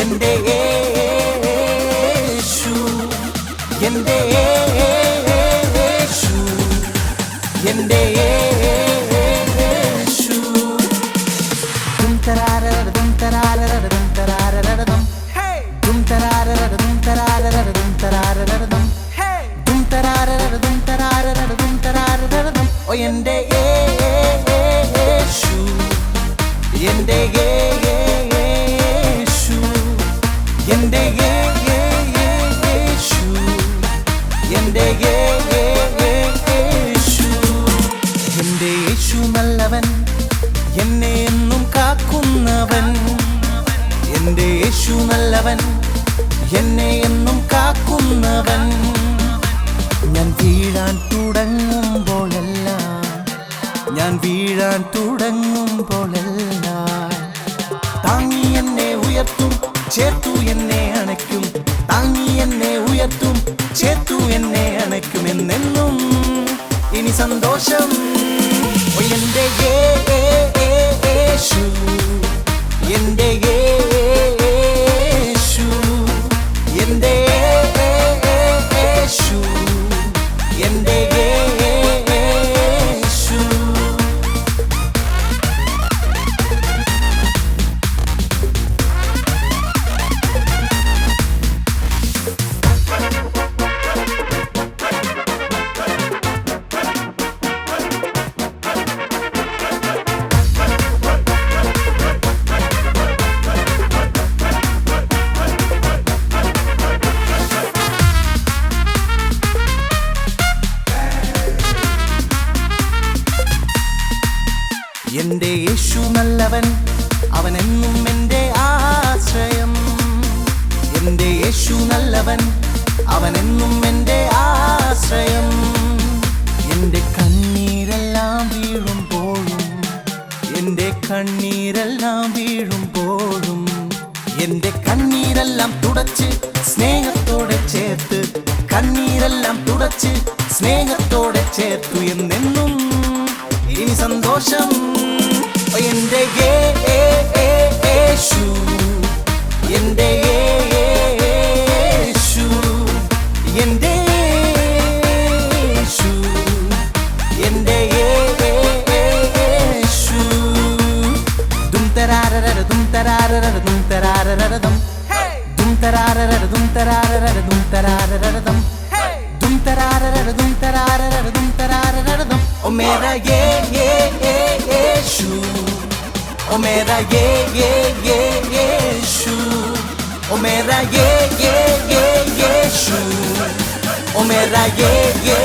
എന്റെ യേശു എന്റെ യേശു എന്റെ യേശു എന്റെ യേശു എന്റെ യേശു എന്റെ യേശു എന്റെ യേശു. എന്റെ യേശു നല്ലവൻ എന്നെ എന്നും കാക്കുന്നവൻ. എന്റെ യേശു നല്ലവൻ എന്നെ എന്നും കാക്കുന്നവൻ. ഞാൻ വീഴാൻ തുടങ്ങുമ്പോഴെല്ലാം ഞാൻ വീഴാൻ തുടങ്ങുമ്പോഴെല്ലാം താങ്ങി എന്നെ ഉയർത്തും ചേർത്തു എന്നെ അണയ്ക്കും. താങ്ങി എന്നെ ഉയർത്തും ചേർത്തു എന്നെ അണയ്ക്കും എന്നെന്നും. ഇനി സന്തോഷം. എന്റെ യേശു. എന്റെ യേശു. എന്റെ യേശു. എന്റെ എന്റെ യേശു നല്ലവൻ അവൻ എന്നും എന്റെ ആശ്രയം. എന്റെ യേശു നല്ലവൻ അവൻ എന്നും എന്റെ ആശ്രയം. എന്റെ കണ്ണീരെല്ലാം വീഴുമ്പോഴും എന്റെ കണ്ണീരെല്ലാം വീഴുമ്പോഴും എന്റെ കണ്ണീരെല്ലാം തുടച്ച് സ്നേഹത്തോടെ ചേർത്ത് കണ്ണീരെല്ലാം തുടച്ച് സ്നേഹത്തോടെ ചേർത്തു എന്നെന്നും ഇനി സന്തോഷം. എന്റെ യേശു. എന്റെ യേശു. എന്റെ യേശു. എന്റെ യേശു. ദും തരാരര ദും ദും തരാരര ദും. ദും തരാരര dum. Omega, yeah, yeah, yeah, yeah, shoo. Omega, yeah, yeah, yeah, yeah, shoo. Omega, yeah, yeah.